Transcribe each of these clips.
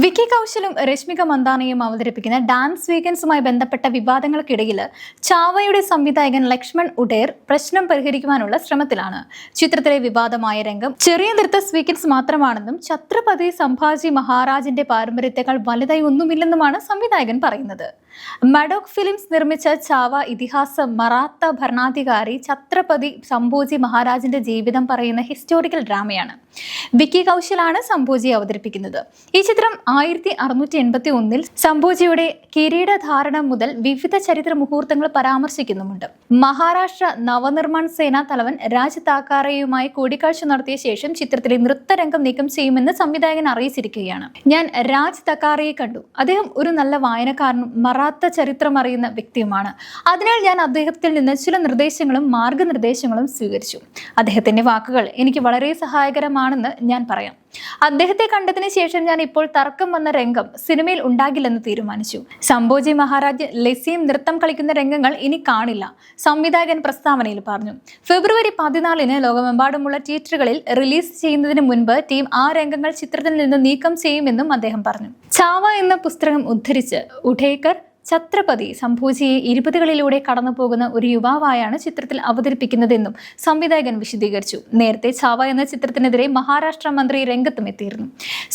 വിക്കി കൗശലും രശ്മിക മന്ദാനയും അവതരിപ്പിക്കുന്ന ഡാൻസ് വീക്കൻസുമായി ബന്ധപ്പെട്ട വിവാദങ്ങൾക്കിടയിൽ ചാവയുടെ സംവിധായകൻ ലക്ഷ്മൺ ഉഡേർ പ്രശ്നം പരിഹരിക്കുവാനുള്ള ശ്രമത്തിലാണ്. ചിത്രത്തിലെ വിവാദമായ രംഗം ചെറിയ നൃത്ത സ്വീക്കൻസ് മാത്രമാണെന്നും ഛത്രപതി സംഭാജി മഹാരാജിന്റെ പാരമ്പര്യത്തെക്കാൾ വലുതായി ഒന്നുമില്ലെന്നുമാണ് സംവിധായകൻ പറയുന്നത്. മഡോക് ഫിലിംസ് നിർമ്മിച്ച ചാവ ഇതിഹാസ മറാത്ത ഭരണാധികാരി ഛത്രപതി സംഭൂജി മഹാരാജിന്റെ ജീവിതം പറയുന്ന ഹിസ്റ്റോറിക്കൽ ഡ്രാമയാണ് വിക്കി കൗശലാണ് സംഭൂജി അവതരിപ്പിക്കുന്നത്. ഈ ചിത്രം ആയിരത്തി അറുന്നൂറ്റി എൺപത്തി ഒന്നിൽ സംഭൂജിയുടെ കിരീടധാരണം മുതൽ വിവിധ ചരിത്ര മുഹൂർത്തങ്ങൾ പരാമർശിക്കുന്നുമുണ്ട്. മഹാരാഷ്ട്ര നവനിർമ്മാൺ സേനാ തലവൻ രാജ് താക്കാറെയുമായി കൂടിക്കാഴ്ച നടത്തിയ ശേഷം ചിത്രത്തിലെ നൃത്തരംഗം നീക്കം ചെയ്യുമെന്ന് സംവിധായകൻ അറിയിച്ചിരിക്കുകയാണ്. ഞാൻ രാജ് തക്കാറയെ കണ്ടു. അദ്ദേഹം ഒരു നല്ല വായനക്കാരനും മറാത്ത ചരിത്രം അറിയുന്ന വ്യക്തിയുമാണ്. അതിനാൽ ഞാൻ അദ്ദേഹത്തിൽ നിന്ന് ചില നിർദ്ദേശങ്ങളും മാർഗനിർദ്ദേശങ്ങളും സ്വീകരിച്ചു. അദ്ദേഹത്തിന്റെ വാക്കുകൾ എനിക്ക് വളരെ സഹായകരമാണെന്ന് ഞാൻ പറയാം. അദ്ദേഹത്തെ കണ്ടതിന് ശേഷം ഞാൻ ഇപ്പോൾ തർക്കം വന്ന രംഗം സിനിമയിൽ ഉണ്ടാകില്ലെന്ന് തീരുമാനിച്ചു. സംഭോജി മഹാരാജ് ലസിയും നൃത്തം കളിക്കുന്ന രംഗങ്ങൾ ഇനി കാണില്ല സംവിധായകൻ പ്രസ്താവനയിൽ പറഞ്ഞു. ഫെബ്രുവരി പതിനാലിന് ലോകമെമ്പാടുമുള്ള തിയേറ്ററുകളിൽ റിലീസ് ചെയ്യുന്നതിന് മുൻപ് ടീം ആ രംഗങ്ങൾ ചിത്രത്തിൽ നിന്ന് നീക്കം ചെയ്യുമെന്നും അദ്ദേഹം പറഞ്ഞു. ചാവ എന്ന പുസ്തകം ഉദ്ധരിച്ച് ഉഠേക്കർ ഛത്രപതി സംഭൂജിയെ ഇരുപതുകളിലൂടെ കടന്നു പോകുന്ന ഒരു യുവാവായാണ് ചിത്രത്തിൽ അവതരിപ്പിക്കുന്നതെന്നും സംവിധായകൻ വിശദീകരിച്ചു. നേരത്തെ ചാവ എന്ന ചിത്രത്തിനെതിരെ മഹാരാഷ്ട്ര മന്ത്രി രംഗത്തും എത്തിയിരുന്നു.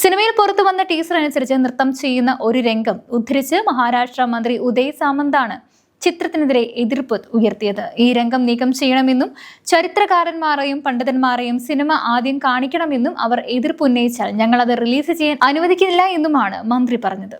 സിനിമയിൽ പുറത്തു വന്ന ടീസർ അനുസരിച്ച് നൃത്തം ചെയ്യുന്ന ഒരു രംഗം ഉദ്ധരിച്ച് മഹാരാഷ്ട്ര മന്ത്രി ഉദയ് സാമന്താണ് ചിത്രത്തിനെതിരെ എതിർപ്പ് ഉയർത്തിയത്. ഈ രംഗം നീക്കം ചെയ്യണമെന്നും ചരിത്രകാരന്മാരെയും പണ്ഡിതന്മാരെയും സിനിമ ആദ്യം കാണിക്കണമെന്നും അവർ എതിർപ്പ് ഉന്നയിച്ചാൽ ഞങ്ങൾ അത് റിലീസ് ചെയ്യാൻ അനുവദിക്കില്ല എന്നുമാണ് മന്ത്രി പറഞ്ഞത്.